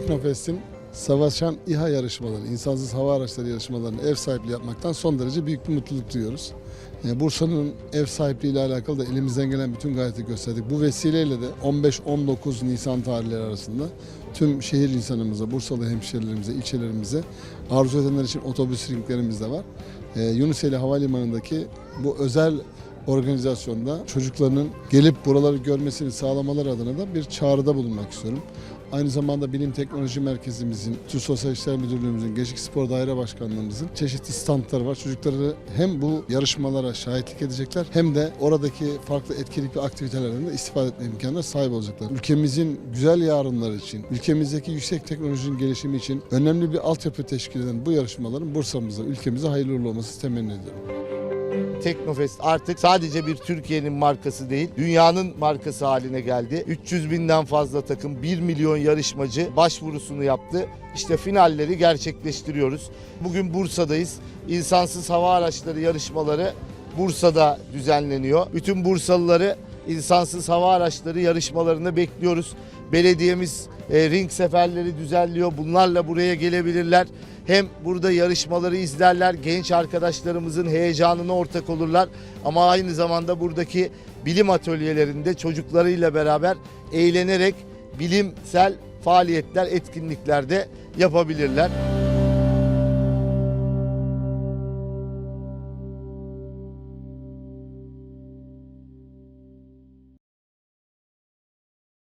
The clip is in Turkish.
Teknofest'in savaşan İHA yarışmaları, insansız hava araçları yarışmalarına ev sahipliği yapmaktan son derece büyük bir mutluluk duyuyoruz. Bursa'nın ev sahipliği ile alakalı da elimizden gelen bütün gayreti gösterdik. Bu vesileyle de 15-19 Nisan tarihleri arasında tüm şehir insanımıza, Bursalı hemşehrilerimize, ilçelerimize arzu edenler için otobüs ringlerimiz de var. Ee, Yunuseli Havalimanı'ndaki bu özel organizasyonda çocuklarının gelip buraları görmesini sağlamaları adına da bir çağrıda bulunmak istiyorum. Aynı zamanda Bilim Teknoloji Merkezimizin, Türk Sosyal İşler Müdürlüğümüzün, Gençlik Spor Daire Başkanlığımızın çeşitli standları var. Çocukları hem bu yarışmalara şahitlik edecekler hem de oradaki farklı etkinlik ve aktivitelerden de istifade etme imkanına sahip olacaklar. Ülkemizin güzel yarınları için, ülkemizdeki yüksek teknolojinin gelişimi için önemli bir altyapı teşkil eden bu yarışmaların Bursa'mıza, ülkemize hayırlı olması temenni ediyorum. Teknofest artık sadece bir Türkiye'nin markası değil, dünyanın markası haline geldi. 300 binden fazla takım, 1 milyon yarışmacı başvurusunu yaptı. İşte finalleri gerçekleştiriyoruz. Bugün Bursa'dayız. İnsansız hava araçları yarışmaları Bursa'da düzenleniyor. Bütün Bursalıları insansız hava araçları yarışmalarını bekliyoruz. Belediyemiz e, ring seferleri düzenliyor. Bunlarla buraya gelebilirler. Hem burada yarışmaları izlerler, genç arkadaşlarımızın heyecanına ortak olurlar. Ama aynı zamanda buradaki bilim atölyelerinde çocuklarıyla beraber eğlenerek bilimsel faaliyetler, etkinlikler de yapabilirler.